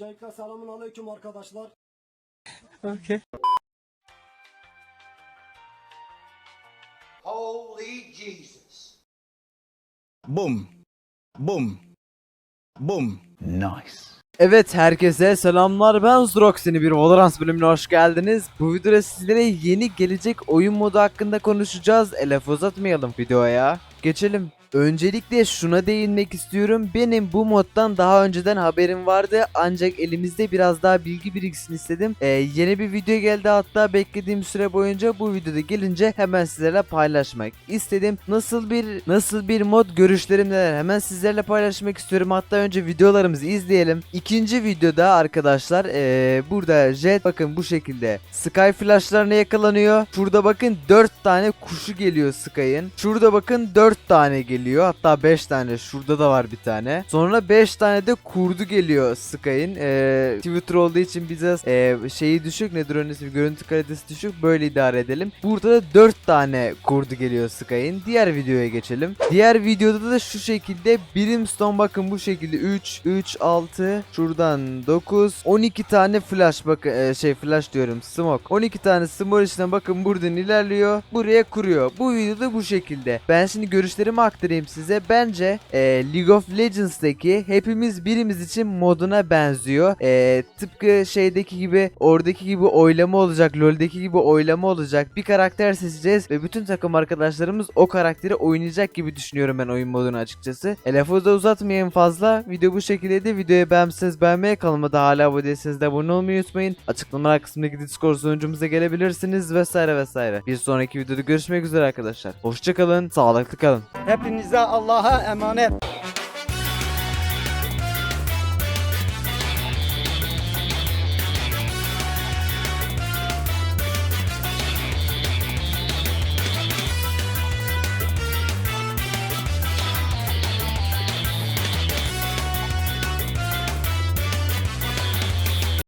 Öncelikle selamun aleyküm arkadaşlar. Okay. Holy Jesus. Boom. Boom. Boom. Evet herkese selamlar ben Zrox yeni bir Valorant bölümüne hoş geldiniz. Bu videoda sizlere yeni gelecek oyun modu hakkında konuşacağız. Elef uzatmayalım videoya. Geçelim. Öncelikle şuna değinmek istiyorum. Benim bu moddan daha önceden haberim vardı. Ancak elimizde biraz daha bilgi biriksin istedim. Ee, yeni bir video geldi hatta beklediğim süre boyunca bu videoda gelince hemen sizlerle paylaşmak istedim. Nasıl bir nasıl bir mod görüşlerim neler hemen sizlerle paylaşmak istiyorum. Hatta önce videolarımızı izleyelim. İkinci videoda arkadaşlar ee, burada Jet bakın bu şekilde Sky flashlarına yakalanıyor. Şurada bakın 4 tane kuşu geliyor Sky'ın. Şurada bakın 4 tane geliyor. Hatta 5 tane. Şurada da var bir tane. Sonra 5 tane de kurdu geliyor Sky'ın. Ee, Twitter olduğu için bize ee, şeyi düşük nedir onun ismi görüntü kalitesi düşük böyle idare edelim. Burada da 4 tane kurdu geliyor Sky'ın. Diğer videoya geçelim. Diğer videoda da şu şekilde Brimstone bakın bu şekilde 3 3 6 şuradan 9 12 tane flash bakın ee, şey flash diyorum smoke 12 tane smoke içinden bakın buradan ilerliyor buraya kuruyor. Bu videoda bu şekilde. Ben şimdi görüşlerimi aktarayım size. Bence ee, League of Legends'daki hepimiz birimiz için moduna benziyor. Ee, tıpkı şeydeki gibi oradaki gibi oylama olacak. LoL'deki gibi oylama olacak. Bir karakter seçeceğiz ve bütün takım arkadaşlarımız o karakteri oynayacak gibi düşünüyorum ben oyun modunu açıkçası. E, lafı da uzatmayayım fazla. Video bu şekildeydi. Videoyu beğenmişseniz beğenmeye kanalıma da hala abone değilseniz de abone olmayı unutmayın. Açıklamalar kısmındaki Discord sunucumuza gelebilirsiniz vesaire vesaire. Bir sonraki videoda görüşmek üzere arkadaşlar. Hoşçakalın, sağlıklı kalın. Hepinize Allah'a emanet.